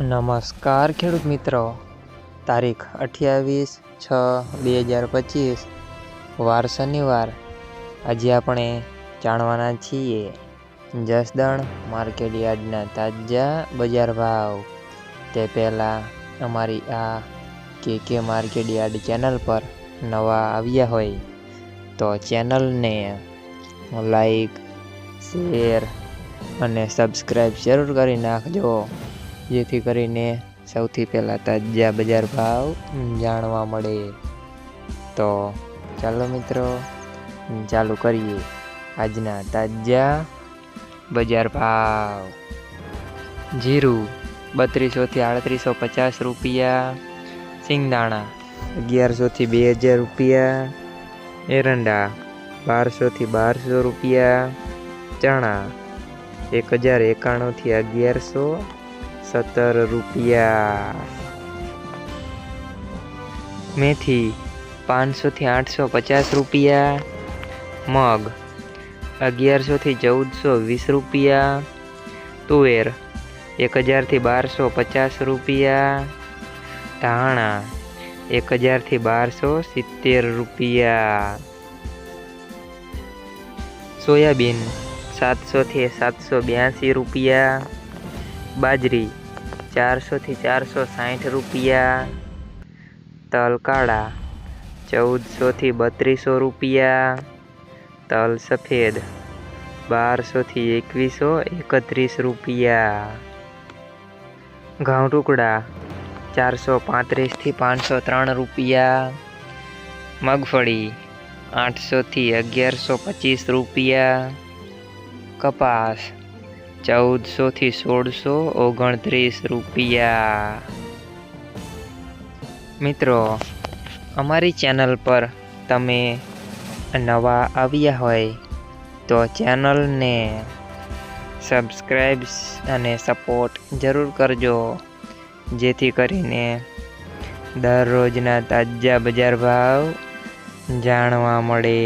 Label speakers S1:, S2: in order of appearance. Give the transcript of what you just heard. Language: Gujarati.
S1: નમસ્કાર ખેડૂત મિત્રો. તારીખ અઠ્યાવીસ છ બે હજાર પચીસ, વાર શનિવાર. આજે આપણે જાણવાના છીએ જસદણ માર્કેટ યાર્ડના તાજા બજાર ભાવ. તે પહેલાં અમારી આ કે કે માર્કેટ યાર્ડ ચેનલ પર નવા આવ્યા હોય તો ચેનલને લાઈક, શેર અને સબસ્ક્રાઈબ જરૂર કરી નાખજો. જેથી કરીને સૌથી પહેલાં તાજા બજાર ભાવ જાણવા મળે. તો ચાલો મિત્રો, ચાલુ કરીએ આજના તાજા બજાર ભાવ. જીરું બત્રીસોથી આડત્રીસો પચાસ રૂપિયા, સિંગદાણા અગિયારસોથી બે હજાર રૂપિયા, એરંડા બારસોથી બારસો રૂપિયા, ચણા એક હજાર એકાણુંથી અગિયારસો સત્તર રૂપિયા. મેથી પાંચસોથી આઠસો પચાસ રૂપિયા. મગ અગિયારસોથી ચૌદસો વીસ રૂપિયા. તુવેર એક હજારથી બારસો પચાસ રૂપિયા. ધાણા એક હજારથી બારસો સિત્તેર રૂપિયા. સોયાબીન સાતસોથી સાતસો બ્યાસી રૂપિયા. બાજરી, ચારસોથી ચારસો સાઠ રૂપિયા. તલ કાળા ચૌદસોથી બત્રીસો રૂપિયા. તલ સફેદ, બારસોથી એકવીસો એકત્રીસ રૂપિયા. ઘઉં ટુકડા, ચારસો પાંત્રીસથી પાંચસો ત્રણ રૂપિયા. મગફળી, આઠસોથી અગિયારસો પચીસ રૂપિયા. કપાસ ચૌદસોથી સોળસો ઓગણત્રીસ રૂપિયા. મિત્રો, અમારી ચેનલ પર તમે નવા આવ્યા હોય તો ચેનલને સબસ્ક્રાઈબ અને સપોર્ટ જરૂર કરજો, જેથી કરીને દરરોજના તાજા બજાર ભાવ જાણવા મળે.